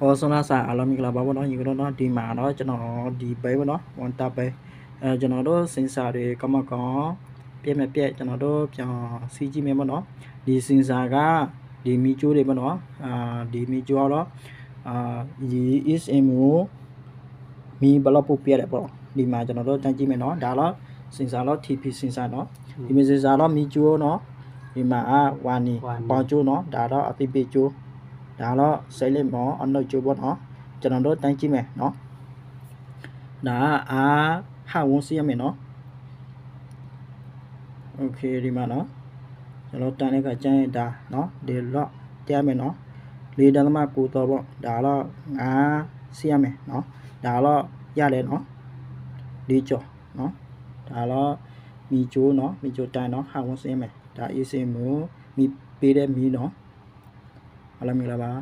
ဟောဆုံးလာစာအားလုံးမင်္ဂလာပါဘောနော်ညီကတော့နော်ဒီမှာတော့ကျွန်တော်ဒီဘဲဘောနော်ဝန်တာဘဲအဲကျွန်တော်တို့စင်စာတွေကမကောင်ပြည့်မဲ့ပြည့်ကျွန်တော်တို့ပြန်စီးကြည့်မယ်ဘောနော်ဒီစင်စာကဒီမီကျိုးတွေဘောနော်အာဒီမီကျိုးကတော့အာဒီ is in ကိုမီဘလော့ပုတ်ပြရတယ်ပေါ့ဒီမှာကျွန်တော်တို့တန်းကြည့်မယ်နော်ဒါတော့စင်စာတော့ TP စင်စာနော်ဒီမီစင်စာတော့မီကျိုးနော်ဒီမှာအာဝါနီပေါကျိုးနော်ဒါတော့အပိပိကျိုး ဒါတော့စိတ်လေးမောအနှုတ်ကျိုးပေါ့နော်ကျွန်တော်တို့တိုင်းကြည့်မယ်နော်ဒါကအာဟာဝန်စီရမယ်နော်โอเคဒီမှာနော်ကျွန်တော်တန်းတဲ့ကကျန်းရတာနော်ဒီလော့တရားမယ်နော်လေးတသမကိုတော့ပေါ့ဒါတော့ငါစီရမယ်နော်ဒါတော့ရတယ်နော်လေးကြော်နော်ဒါတော့မီကျိုးနော်မီကျိုးတိုင်းနော်ဟာဝန်စီရမယ်ဒါအေးစင်မူမီပေးတဲ့မီနော် အားလုံးမင်္ဂလာပါ